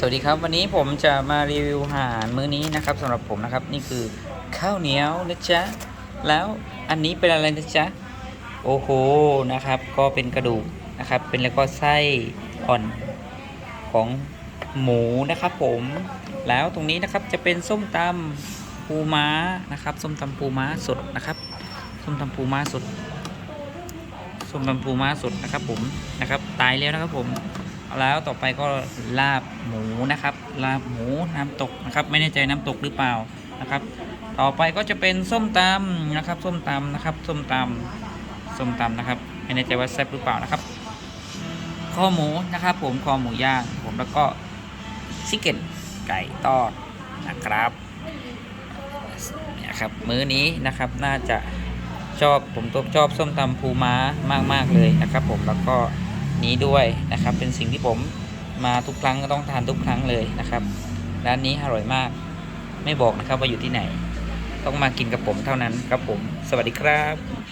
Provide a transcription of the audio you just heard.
สวัสดีครับ วันนี้ผมจะมารีวิวอาหารมื้อนี้นะครับสำหรับผมนะครับนี่คือข้าวเหนียวนะจ๊ะแล้วอันนี้เป็นอะไรนะจ๊ะโอ้โหนะครับ ก็เป็นกระดูกนะครับ เป็นแล้วก็ไส้อ่อนของหมูนะครับ ผม แล้วตรงนี้นะครับจะเป็นส้มตำปูม้านะครับ ส้มตำปูม้าสดนะครับ ส้มตำปูม้าสด ส้มตำปูม้าสดนะครับ ผมนะครับ ตายแล้วนะครับผม แล้วต่อไปก็ลาบหมูนะครับ ลาบหมูน้ำตกนะครับ ไม่แน่ใจน้ำตกหรือเปล่านะครับ ต่อไปก็จะเป็นส้มตำนะครับ ส้มตำนะครับ ส้มตำส้มตำนะครับ ไม่แน่ใจว่าแซ่บหรือเปล่านะครับข้อหมูนะครับ ผมคอหมูย่าง ผมแล้วก็ซิกเก้นไก่ทอดนะครับเนี่ยครับมื้อนี้นะครับน่าจะชอบผมชอบส้มตำปูม้ามาก ๆ เลยนะครับ ผมแล้วก็ นี้ด้วยนะครับ เป็นสิ่งที่ผมมาทุกครั้งก็ต้องทานทุกครั้งเลยนะครับ ร้านนี้อร่อยมาก ไม่บอกนะครับว่าอยู่ที่ไหน ต้องมากินกับผมเท่านั้นครับผม สวัสดีครับ